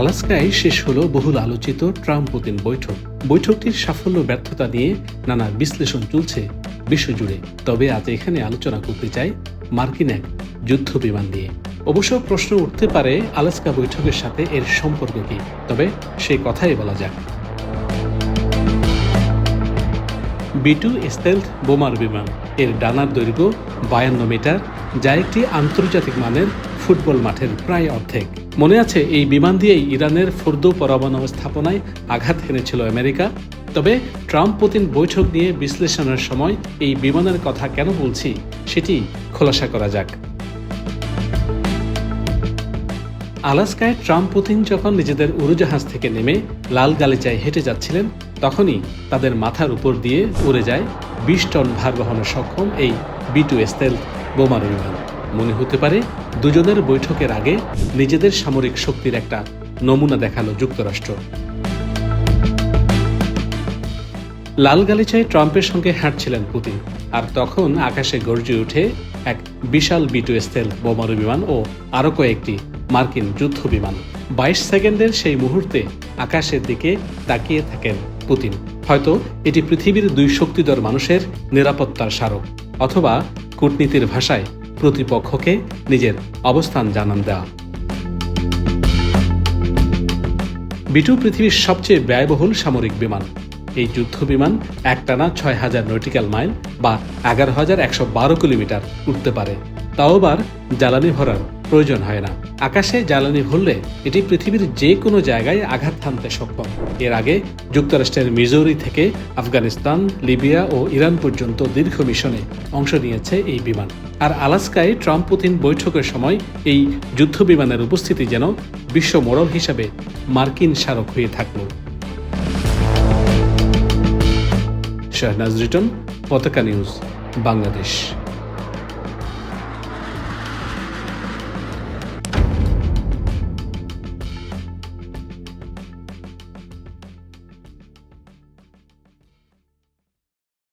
আলাস্কায় শেষ হলো বহুল আলোচিত ট্রাম্প পুতিন বৈঠক। বৈঠকটির সাফল্য, ব্যর্থতা নিয়ে নানা বিশ্লেষণ চলছে বিশ্বজুড়ে। তবে আজ এখানে আলোচনা করতে চাই মার্কিন এক যুদ্ধ বিমান নিয়ে। অবশ্য প্রশ্ন উঠতে পারে আলাস্কা বৈঠকের সাথে এর সম্পর্ক কি, তবে সেই কথাই বলা যাক। বিটু স্টেলথ বোমার বিমান। এর ডানার দৈর্ঘ্য বায়ান্ন মিটার, যা একটি আন্তর্জাতিক মানের ফুটবল মাঠের প্রায় অর্ধেক। মনে আছে, এই বিমান দিয়েই ইরানের ফোর্দো পরমাণু স্থাপনায় আঘাত হেনেছিল আমেরিকা? তবে ট্রাম্প পুতিন বৈঠক নিয়ে বিশ্লেষণের সময় এই বিমানের কথা কেন বলছি, সেটি খোলাসা করা যাক। আলাস্কায় ট্রাম্প পুতিন যখন নিজেদের উড়োজাহাজ থেকে নেমে লাল গালিচায় হেঁটে যাচ্ছিলেন, তখনই তাদের মাথার উপর দিয়ে উড়ে যায় বিশ টন ভার বহনে সক্ষম এই বি টু স্টেল বোমারু বিমান। মনে হতে পারে, দুজনের বৈঠকের আগে নিজেদের সামরিক শক্তির একটা নমুনা দেখাল যুক্তরাষ্ট্র। লাল গালিচায় ট্রাম্পের সঙ্গে হাঁটছিলেন পুতিন, আর তখন আকাশে গর্জে উঠে এক বিশাল বিটু স্টেল বোমারু বিমান ও আরও কয়েকটি মার্কিন যুদ্ধ বিমান। বাইশ সেকেন্ডের সেই মুহূর্তে আকাশের দিকে তাকিয়ে থাকেন পুতিন। হয়তো এটি পৃথিবীর দুই শক্তিধর মানুষের নিরাপত্তার স্মারক, অথবা কূটনীতির ভাষায় প্রতিপক্ষকে নিজের অবস্থান জানান দেওয়া বিটু পৃথিবীর সবচেয়ে ব্যয়বহুল সামরিক বিমান। এই যুদ্ধ বিমান একটানা ছয় হাজার নটিক্যাল মাইল বা এগারো হাজার একশো বারো কিলোমিটার উঠতে পারে। তাও আবার জ্বালানি ভরার প্রয়োজন হয় না। আকাশে জ্বালানি ভরলে এটি পৃথিবীর যে কোনো জায়গায় আঘাত হানতে সক্ষম। এর আগে যুক্তরাষ্ট্রের মিজোরি থেকে আফগানিস্তান, লিবিয়া ও ইরান পর্যন্ত দীর্ঘ মিশনে অংশ নিয়েছে এই বিমান। আর আলাস্কায় ট্রাম্প পুতিন বৈঠকের সময় এই যুদ্ধ বিমানের উপস্থিতি যেন বিশ্ব মোড়ল হিসাবে মার্কিন স্মারক হয়ে থাকল। শাহনাজ রিটন, পতাকা নিউজ, বাংলাদেশ।